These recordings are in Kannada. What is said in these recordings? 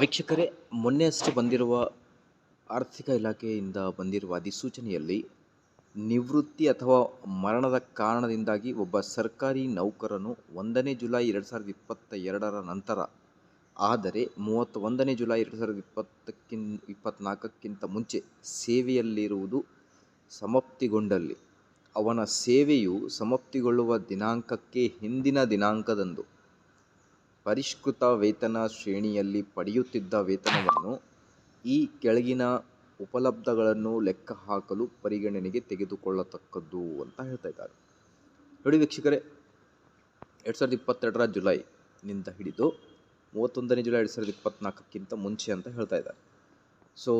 ವೀಕ್ಷಕರೇ ಮೊನ್ನೆಯಷ್ಟೇ ಬಂದಿರುವ ಆರ್ಥಿಕ ಇಲಾಖೆಯಿಂದ ಬಂದಿರುವ ಅಧಿಸೂಚನೆಯಲ್ಲಿ ನಿವೃತ್ತಿ ಅಥವಾ ಮರಣದ ಕಾರಣದಿಂದಾಗಿ ಒಬ್ಬ ಸರ್ಕಾರಿ ನೌಕರನು ಒಂದನೇ ಜುಲೈ ಎರಡು ಸಾವಿರದ ಇಪ್ಪತ್ತ ಎರಡರ ನಂತರ, ಆದರೆ ಮೂವತ್ತೊಂದನೇ ಜುಲೈ ಎರಡು ಸಾವಿರದ ಇಪ್ಪತ್ತಕ್ಕಿನ್ ಇಪ್ಪತ್ತ್ನಾಲ್ಕಕ್ಕಿಂತ ಮುಂಚೆ ಸೇವೆಯಲ್ಲಿರುವುದು ಸಮಾಪ್ತಿಗೊಂಡಲ್ಲಿ. ಅವನ ಸೇವೆಯು ಸಮಾಪ್ತಿಗೊಳ್ಳುವ ದಿನಾಂಕಕ್ಕೆ ಹಿಂದಿನ ದಿನಾಂಕದಂದು. ಪರಿಷ್ಕೃತ ವೇತನ ಶ್ರೇಣಿಯಲ್ಲಿ ಪಡೆಯುತ್ತಿದ್ದ ವೇತನವನ್ನು ಈ ಕೆಳಗಿನ ಉಪಲಬ್ಧಗಳನ್ನು ಲೆಕ್ಕಹಾಕಲು ಪರಿಗಣನೆಗೆ ತೆಗೆದುಕೊಳ್ಳತಕ್ಕದ್ದು ಅಂತ ಹೇಳ್ತಾ ಇದ್ದಾರೆ. ನೋಡಿ ವೀಕ್ಷಕರೇ, ಎರಡು ಸಾವಿರದ ಇಪ್ಪತ್ತೆರಡರ ಜುಲೈನಿಂದ ಹಿಡಿದು ಮೂವತ್ತೊಂದನೇ ಜುಲೈ ಎರಡು ಸಾವಿರದ ಇಪ್ಪತ್ತ್ನಾಲ್ಕಕ್ಕಿಂತ ಮುಂಚೆ ಅಂತ ಹೇಳ್ತಾ ಇದ್ದಾರೆ. ಸೊ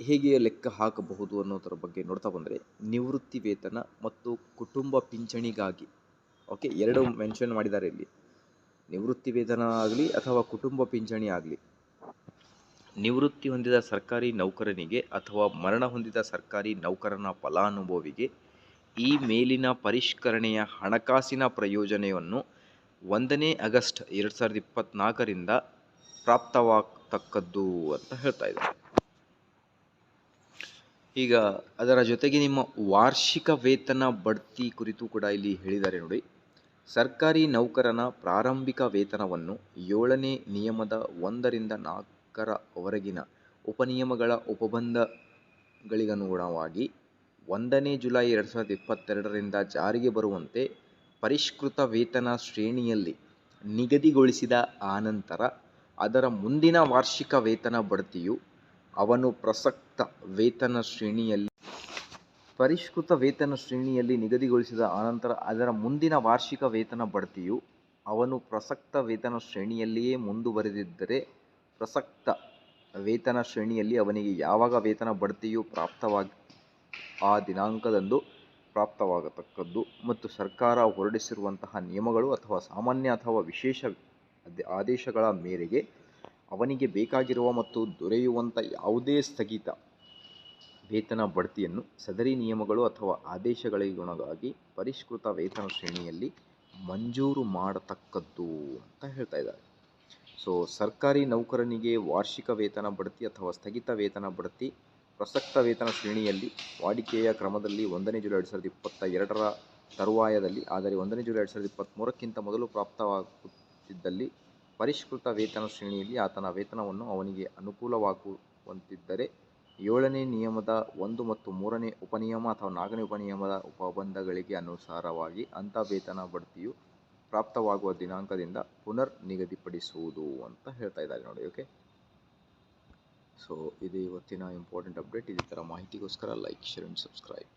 ಹೇಗೆ ಲೆಕ್ಕ ಹಾಕಬಹುದು ಅನ್ನೋದರ ಬಗ್ಗೆ ನೋಡ್ತಾ ಬಂದರೆ, ನಿವೃತ್ತಿ ವೇತನ ಮತ್ತು ಕುಟುಂಬ ಪಿಂಚಣಿಗಾಗಿ ಓಕೆ ಎರಡು ಮೆನ್ಷನ್ ಮಾಡಿದ್ದಾರೆ ಇಲ್ಲಿ. ನಿವೃತ್ತಿ ವೇತನ ಆಗಲಿ ಅಥವಾ ಕುಟುಂಬ ಪಿಂಚಣಿ ಆಗಲಿ. ನಿವೃತ್ತಿ ಹೊಂದಿದ ಸರ್ಕಾರಿ ನೌಕರನಿಗೆ ಅಥವಾ ಮರಣ ಹೊಂದಿದ ಸರ್ಕಾರಿ ನೌಕರನ ಫಲಾನುಭವಿಗೆ ಈ ಮೇಲಿನ ಪರಿಷ್ಕರಣೆಯ ಹಣಕಾಸಿನ ಪ್ರಯೋಜನವನ್ನು ಒಂದನೇ ಆಗಸ್ಟ್ ಎರಡು ಸಾವಿರದ ಇಪ್ಪತ್ತ್ನಾಲ್ಕರಿಂದ ಪ್ರಾಪ್ತವಾಗತಕ್ಕದ್ದು ಅಂತ ಹೇಳ್ತಾ ಇದ್ದಾರೆ. ಈಗ ಅದರ ಜೊತೆಗೆ ನಿಮ್ಮ ವಾರ್ಷಿಕ ವೇತನ ಬಡ್ತಿ ಕುರಿತು ಕೂಡ ಇಲ್ಲಿ ಹೇಳಿದ್ದಾರೆ ನೋಡಿ. ಸರ್ಕಾರಿ ನೌಕರನ ಪ್ರಾರಂಭಿಕ ವೇತನವನ್ನು ಏಳನೇ ನಿಯಮದ ಒಂದರಿಂದ ನಾಲ್ಕರವರೆಗಿನ ಉಪನಿಯಮಗಳ ಉಪಬಂಧಗಳಿಗನುಗುಣವಾಗಿ ಒಂದನೇ ಜುಲೈ ಎರಡು ಸಾವಿರದ ಇಪ್ಪತ್ತೆರಡರಿಂದ ಜಾರಿಗೆ ಬರುವಂತೆ ಪರಿಷ್ಕೃತ ವೇತನ ಶ್ರೇಣಿಯಲ್ಲಿ ನಿಗದಿಗೊಳಿಸಿದ ಆನಂತರ ಅದರ ಮುಂದಿನ ವಾರ್ಷಿಕ ವೇತನ ಬಡ್ತಿಯು ಅವನು ಪ್ರಸಕ್ತ ವೇತನ ಶ್ರೇಣಿಯಲ್ಲಿ ಪರಿಷ್ಕೃತ ವೇತನ ಶ್ರೇಣಿಯಲ್ಲಿ ನಿಗದಿಗೊಳಿಸಿದ ಅನಂತರ ಅದರ ಮುಂದಿನ ವಾರ್ಷಿಕ ವೇತನ ಬಡ್ತಿಯು ಅವನು ಪ್ರಸಕ್ತ ವೇತನ ಶ್ರೇಣಿಯಲ್ಲಿಯೇ ಮುಂದುವರೆದಿದ್ದರೆ ಪ್ರಸಕ್ತ ವೇತನ ಶ್ರೇಣಿಯಲ್ಲಿ ಅವನಿಗೆ ಯಾವಾಗ ವೇತನ ಬಡ್ತಿಯು ಪ್ರಾಪ್ತವಾಗಿ, ಆ ದಿನಾಂಕದಂದು ಪ್ರಾಪ್ತವಾಗತಕ್ಕದ್ದು ಮತ್ತು ಸರ್ಕಾರ ಹೊರಡಿಸಿರುವಂತಹ ನಿಯಮಗಳು ಅಥವಾ ಸಾಮಾನ್ಯ ಅಥವಾ ವಿಶೇಷ ಆದೇಶಗಳ ಮೇರೆಗೆ ಅವನಿಗೆ ಬೇಕಾಗಿರುವ ಮತ್ತು ದೊರೆಯುವಂಥ ಯಾವುದೇ ಸ್ಥಗಿತ ವೇತನ ಬಡ್ತಿಯನ್ನು ಸದರಿ ನಿಯಮಗಳು ಅಥವಾ ಆದೇಶಗಳಿಗೊಳಗಾಗಿ ಪರಿಷ್ಕೃತ ವೇತನ ಶ್ರೇಣಿಯಲ್ಲಿ ಮಂಜೂರು ಮಾಡತಕ್ಕದ್ದು ಅಂತ ಹೇಳ್ತಾ ಇದ್ದಾರೆ. ಸೊ ಸರ್ಕಾರಿ ನೌಕರನಿಗೆ ವಾರ್ಷಿಕ ವೇತನ ಬಡ್ತಿ ಅಥವಾ ಸ್ಥಗಿತ ವೇತನ ಬಡ್ತಿ ಪ್ರಸಕ್ತ ವೇತನ ಶ್ರೇಣಿಯಲ್ಲಿ ವಾಡಿಕೆಯ ಕ್ರಮದಲ್ಲಿ ಒಂದನೇ ಜುಲೈ ಎರಡು ಸಾವಿರದ ಇಪ್ಪತ್ತ ಎರಡರ ತರುವಾಯದಲ್ಲಿ, ಆದರೆ ಒಂದನೇ ಜುಲೈ ಎರಡು ಸಾವಿರದ ಇಪ್ಪತ್ತ್ಮೂರಕ್ಕಿಂತ ಮೊದಲು ಪ್ರಾಪ್ತವಾಗುತ್ತಿದ್ದಲ್ಲಿ ಪರಿಷ್ಕೃತ ವೇತನ ಶ್ರೇಣಿಯಲ್ಲಿ ಆತನ ವೇತನವನ್ನು ಅವನಿಗೆ ಅನುಕೂಲವಾಗುವಂತಿದ್ದರೆ ಏಳನೇ ನಿಯಮದ ಒಂದು ಮತ್ತು ಮೂರನೇ ಉಪನಿಯಮ ಅಥವಾ ನಾಲ್ಕನೇ ಉಪನಿಯಮದ ಉಪಬಂಧಗಳಿಗೆ ಅನುಸಾರವಾಗಿ ಅಂಥ ವೇತನ ಬಡ್ತಿಯು ಪ್ರಾಪ್ತವಾಗುವ ದಿನಾಂಕದಿಂದ ಪುನರ್ ನಿಗದಿಪಡಿಸುವುದು ಅಂತ ಹೇಳ್ತಾ ಇದ್ದಾರೆ ನೋಡಿ ಓಕೆ ಸೊ ಇದು ಇವತ್ತಿನ ಇಂಪಾರ್ಟೆಂಟ್ ಅಪ್ಡೇಟ್ ಇದೇ ಥರ ಮಾಹಿತಿಗೋಸ್ಕರ ಲೈಕ್ ಶೇರ್ ಆ್ಯಂಡ್ ಸಬ್ಸ್ಕ್ರೈಬ್